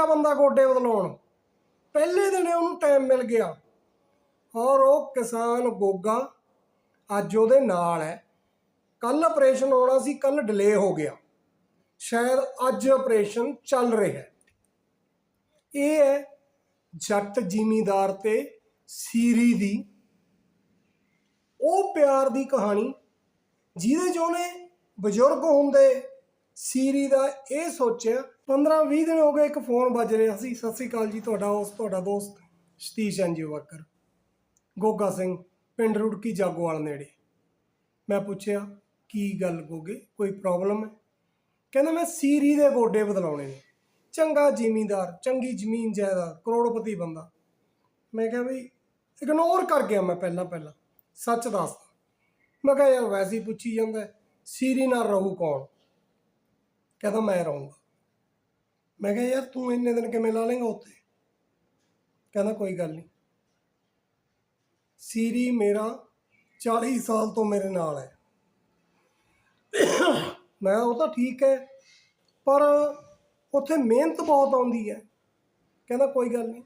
ਗਿਆ ਬੰਦਾ ਗੋਡੇ ਬਦਲਾਉਣ। ਪਹਿਲੇ ਦਿਨ ਉਹਨੂੰ ਟਾਈਮ ਮਿਲ ਗਿਆ। ਔਰ ਉਹ ਕਿਸਾਨ ਗੋਗਾ ਅੱਜ ਉਹਦੇ ਨਾਲ ਹੈ। ਕੱਲ ਆਪਰੇਸ਼ਨ ਹੋਣਾ ਸੀ ਕੱਲ ਡਿਲੇ ਹੋ ਗਿਆ। ਸ਼ਾਇਦ ਅੱਜ ਆਪਰੇਸ਼ਨ ਚੱਲ ਰਿਹਾ ਹੈ। ਇਹ ਹੈ ਜੱਟ ਜ਼ਿਮੀਂਦਾਰ ਤੇ ਸੀਰੀ ਦੀ ਉਹ ਪਿਆਰ ਦੀ ਕਹਾਣੀ, ਜਿਹਦੇ 'ਚ ਉਹਨੇ ਬਜ਼ੁਰਗ ਹੁੰਦੇ ਸੀਰੀ ਦਾ ਇਹ ਸੋਚਿਆ 15-20 ਦਿਨ ਹੋ ਗਏ ਇੱਕ ਫੋਨ ਵੱਜ ਰਿਹਾ ਸੀ। ਸਤਿ ਸ੍ਰੀ ਅਕਾਲ ਜੀ ਤੁਹਾਡਾ ਉਸ ਤੁਹਾਡਾ ਦੋਸਤ ਸਤੀਸ਼ ਐਨਜੀਓ ਵਰਕਰ ਗੋਗਾ ਸਿੰਘ, ਪਿੰਡ ਰੁੜਕੀ, ਜਾਗੋਵਾਲ ਨੇੜੇ। ਮੈਂ ਪੁੱਛਿਆ, ਕੀ ਗੱਲ ਗੋਗੇ? ਕੋਈ ਪ੍ਰੋਬਲਮ ਹੈ? ਕਹਿੰਦਾ, ਮੈਂ ਸੀਰੀ ਦੇ ਗੋਡੇ ਬਦਲਾਉਣੇ ਨੇ। ਚੰਗਾ ਜ਼ਿਮੀਂਦਾਰ, ਚੰਗੀ ਜ਼ਮੀਨ ਜਾਇਦਾਦ, ਕਰੋੜਪਤੀ ਬੰਦਾ। ਮੈਂ ਕਿਹਾ ਵੀ ਇਗਨੋਰ ਕਰ ਗਿਆ ਮੈਂ ਪਹਿਲਾਂ ਪਹਿਲਾਂ। ਸੱਚ ਦੱਸ ਮੈਂ ਕਿਹਾ, ਯਾਰ ਵੈਸੇ ਪੁੱਛੀ ਜਾਂਦਾ ਸੀਰੀ ਨਾਲ ਰਹੂ ਕੌਣ? ਕਹਿੰਦਾ ਮੈਂ ਰਹੂੰਗਾ ਮੈਂ ਕਿਹਾ, ਯਾਰ ਤੂੰ ਇੰਨੇ ਦਿਨ ਕਿਵੇਂ ਲਾ ਲੇਗਾ ਉੱਥੇ? ਕਹਿੰਦਾ, ਕੋਈ ਗੱਲ ਨਹੀਂ। ਸੀਰੀ ਮੇਰਾ 40 ਸਾਲ ਤੋਂ ਮੇਰੇ ਨਾਲ ਹੈ। ਮੈਂ ਉਹ ਤਾਂ ਠੀਕ ਹੈ, ਪਰ ਉੱਥੇ ਮਿਹਨਤ ਬਹੁਤ ਆਉਂਦੀ ਹੈ। ਕਹਿੰਦਾ, ਕੋਈ ਗੱਲ ਨਹੀਂ।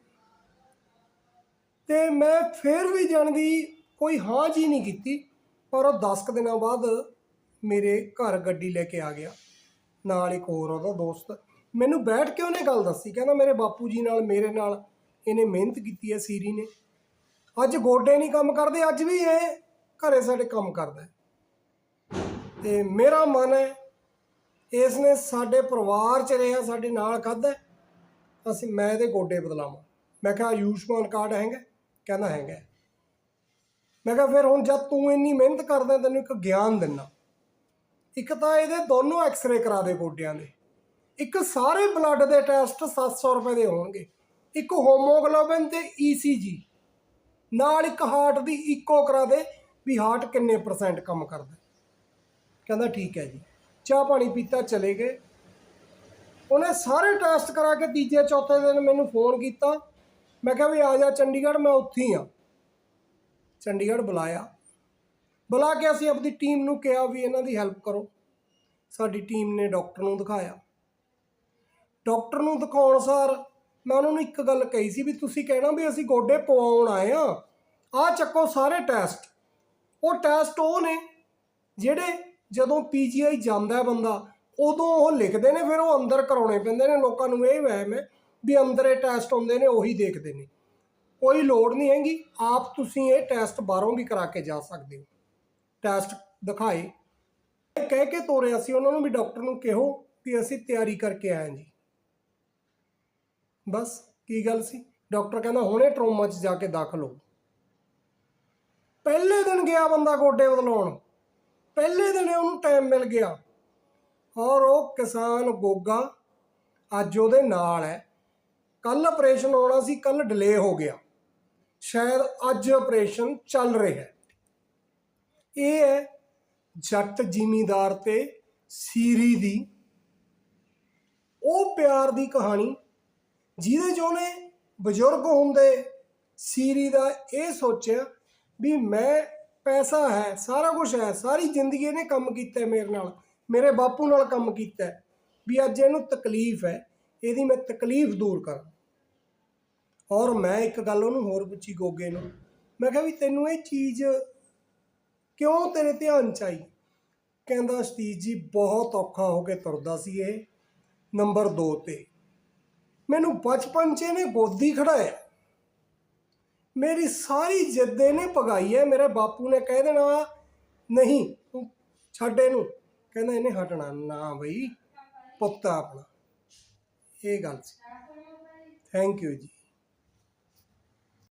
ਤੇ ਮੈਂ ਫਿਰ ਵੀ ਜਾਣਦੀ ਕੋਈ ਹਾਂ ਜੀ ਨਹੀਂ ਕੀਤੀ, ਪਰ ਉਹ 10 ਕੁ ਦਿਨਾਂ ਬਾਅਦ ਮੇਰੇ ਘਰ ਗੱਡੀ ਲੈ ਕੇ ਆ ਗਿਆ। ਨਾਲ ਇੱਕ ਹੋਰ ਉਹਦਾ ਦੋਸਤ। ਮੈਨੂੰ ਬੈਠ ਕੇ ਉਹਨੇ ਗੱਲ ਦੱਸੀ, ਕਹਿੰਦਾ ਮੇਰੇ ਬਾਪੂ ਜੀ ਨਾਲ, ਮੇਰੇ ਨਾਲ ਇਹਨੇ ਮਿਹਨਤ ਕੀਤੀ ਹੈ ਸੀਰੀ ਨੇ। ਅੱਜ ਗੋਡੇ ਨਹੀਂ ਕੰਮ ਕਰਦੇ, ਅੱਜ ਵੀ ਇਹ ਘਰੇ ਸਾਡੇ ਕੰਮ ਕਰਦਾ ਹੈ। ਤੇ ਮੇਰਾ ਮਨ ਹੈ, ਇਸ ਨੇ ਸਾਡੇ ਪਰਿਵਾਰ ਚ ਰਿਹਾ, ਸਾਡੇ ਨਾਲ ਖਾਧਾ ਅਸੀਂ ਮੈਂ ਇਹਦੇ ਗੋਡੇ ਬਦਲਾਵਾਂ। ਮੈਂ ਕਿਹਾ, ਆਯੁਸ਼ਮਾਨ ਕਾਰਡ ਹੈਗਾ, ਕਹਿੰਦਾ ਹੈਗਾ ਮੈਂ ਕਿਹਾ, ਫਿਰ ਹੁਣ ਜਦ ਤੂੰ ਇੰਨੀ ਮਿਹਨਤ ਕਰਦਾ ਤੈਨੂੰ ਇੱਕ ਗਿਆਨ ਦਿੰਨਾ ਇੱਕ ਤਾਂ ਇਹਦੇ ਦੋਨੋਂ ਐਕਸ-ਰੇ ਕਰਾ ਦੇ ਗੋਡਿਆਂ ਦੇ। ਇੱਕ ਸਾਰੇ ਬਲੱਡ ਦੇ ਟੈਸਟ 700 ਰੁਪਏ ਦੇ ਹੋਣਗੇ। ਇੱਕ ਹੋਮੋਗਲੋਬਿਨ ਤੇ ਈਸੀਜੀ ਨਾਲ ਇੱਕ ਹਾਰਟ ਦੀ ਇਕੋ ਕਰਾ ਦੇ ਵੀ ਹਾਰਟ ਕਿੰਨੇ ਪਰਸੈਂਟ ਕੰਮ ਕਰਦਾ। ਕਹਿੰਦਾ ਠੀਕ ਹੈ ਜੀ। ਚਾਹ ਪਾਣੀ ਪੀਤਾ ਚਲੇ ਗਏ। ਉਹਨੇ ਸਾਰੇ ਟੈਸਟ ਕਰਾ ਕੇ ਤੀਜੇ, ਚੌਥੇ ਦਿਨ ਮੈਨੂੰ ਫੋਨ ਕੀਤਾ। ਮੈਂ ਕਿਹਾ ਵੀ ਆ ਜਾ ਚੰਡੀਗੜ੍ਹ, ਮੈਂ ਉੱਥੇ ਹੀ ਆ ਚੰਡੀਗੜ੍ਹ ਬੁਲਾਇਆ। ਬੁਲਾ ਕੇ ਅਸੀਂ ਆਪਣੀ ਟੀਮ ਨੂੰ ਕਿਹਾ ਵੀ ਇਹਨਾਂ ਦੀ ਹੈਲਪ ਕਰੋ। ਸਾਡੀ ਟੀਮ ਨੇ ਡਾਕਟਰ ਨੂੰ ਦਿਖਾਇਆ। ਡਾਕਟਰ ਨੂੰ ਦਿਖਾਉਣ ਸਾਰ ਮੈਂ ਉਹਨਾਂ ਨੂੰ ਇੱਕ ਗੱਲ ਕਹੀ ਸੀ ਵੀ ਤੁਸੀਂ ਕਹਿਣਾ ਵੀ ਅਸੀਂ ਗੋਡੇ ਪਵਾਉਣ ਆਏ ਆ ਆ ਚੱਕੋ ਸਾਰੇ ਟੈਸਟ ਉਹ ਟੈਸਟ ਉਹ ਨੇ ਜਿਹੜੇ ਜਦੋਂ ਪੀਜੀਆਈ ਜਾਂਦਾ ਬੰਦਾ, ਉਦੋਂ ਉਹ ਲਿਖਦੇ ਨੇ, ਫਿਰ ਉਹ ਅੰਦਰ ਕਰਾਉਣੇ ਪੈਂਦੇ ਨੇ। ਲੋਕਾਂ ਨੂੰ ਇਹ ਵਹਿਮ ਹੈ ਵੀ ਅੰਦਰ ਇਹ ਟੈਸਟ ਹੁੰਦੇ ਨੇ, ਉਹੀ ਦੇਖਦੇ ਨੇ। ਕੋਈ ਲੋੜ ਨਹੀਂ ਹੈਗੀ। ਆਪ ਤੁਸੀਂ ਇਹ ਟੈਸਟ ਬਾਹਰੋਂ ਵੀ ਕਰਾ ਕੇ ਜਾ ਸਕਦੇ ਹੋ। ਟੈਸਟ ਦਿਖਾਏ। ਕਹਿ ਕੇ ਤੋਰਿਆ ਸੀ, ਉਹਨਾਂ ਨੂੰ ਵੀ ਡਾਕਟਰ ਨੂੰ ਕਿਹੋ ਕਿ ਅਸੀਂ ਤਿਆਰੀ ਕਰਕੇ ਆਏ ਜੀ। ਬਸ, ਕੀ ਗੱਲ ਸੀ? ਡਾਕਟਰ ਕਹਿੰਦਾ, ਹੁਣੇ ਟਰੋਮਾ 'ਚ ਜਾ ਕੇ ਦਾਖਲ ਹੋ। ਪਹਿਲੇ ਦਿਨ ਗਿਆ ਬੰਦਾ ਗੋਡੇ ਬਦਲਾਉਣ। ਪਹਿਲੇ ਦਿਨ ਉਹਨੂੰ ਟਾਈਮ ਮਿਲ ਗਿਆ। ਔਰ ਉਹ ਕਿਸਾਨ ਗੋਗਾ ਅੱਜ ਉਹਦੇ ਨਾਲ ਹੈ। ਕੱਲ ਆਪਰੇਸ਼ਨ ਹੋਣਾ ਸੀ ਕੱਲ ਡਿਲੇ ਹੋ ਗਿਆ। ਸ਼ਾਇਦ ਅੱਜ ਆਪਰੇਸ਼ਨ ਚੱਲ ਰਿਹਾ ਹੈ। ਇਹ ਹੈ ਜੱਟ ਜ਼ਿਮੀਂਦਾਰ ਤੇ ਸੀਰੀ ਦੀ। ਉਹ ਪਿਆਰ ਦੀ ਕਹਾਣੀ, ਜਿਹਦੇ 'ਚ ਉਹਨੇ ਬਜ਼ੁਰਗ ਹੁੰਦੇ ਸੀਰੀ ਦਾ ਇਹ ਸੋਚਿਆ ਵੀ ਮੈਂ ਪੈਸਾ ਹੈ, ਸਾਰਾ ਕੁਝ ਹੈ, ਸਾਰੀ ਜ਼ਿੰਦਗੀ ਇਹਨੇ ਕੰਮ ਕੀਤਾ ਮੇਰੇ ਨਾਲ, ਮੇਰੇ ਬਾਪੂ ਨਾਲ ਕੰਮ ਕੀਤਾ ਵੀ ਅੱਜ ਇਹਨੂੰ ਤਕਲੀਫ ਹੈ, ਇਹਦੀ ਮੈਂ ਤਕਲੀਫ ਦੂਰ ਕਰਾਂ। ਔਰ ਮੈਂ ਇੱਕ ਗੱਲ ਉਹਨੂੰ ਹੋਰ ਪੁੱਛੀ ਗੋਗੇ ਨੂੰ, ਮੈਂ ਕਿਹਾ ਵੀ ਤੈਨੂੰ ਇਹ ਚੀਜ਼ ਕਿਉਂ ਤੇਰੇ ਧਿਆਨ ਚ ਆਈ? ਕਹਿੰਦਾ, ਸਤੀਸ਼ ਜੀ, ਬਹੁਤ ਔਖਾ ਹੋ ਕੇ ਤੁਰਦਾ ਸੀ ਇਹ। ਨੰਬਰ 2 ਤੇ, ਮੈਨੂੰ ਬਚਪਨ 'ਚ ਇਹਨੇ ਗੋਦੀ ਖੜਾਇਆ। ਮੇਰੀ ਸਾਰੀ ਜਿੱਦ ਇਹਨੇ ਪਗਾਈ ਹੈ। ਮੇਰੇ ਬਾਪੂ ਨੇ ਕਹਿ ਦੇਣਾ, ਨਹੀਂ, ਤੂੰ ਛੱਡ ਇਹਨੂੰ। ਕਹਿੰਦਾ, ਇਹਨੇ ਹਟਣਾ ਨਾ ਬਈ, ਪੁੱਤ ਆ ਆਪਣਾ। ਇਹ ਗੱਲ ਸੀ। ਥੈਂਕ ਯੂ ਜੀ।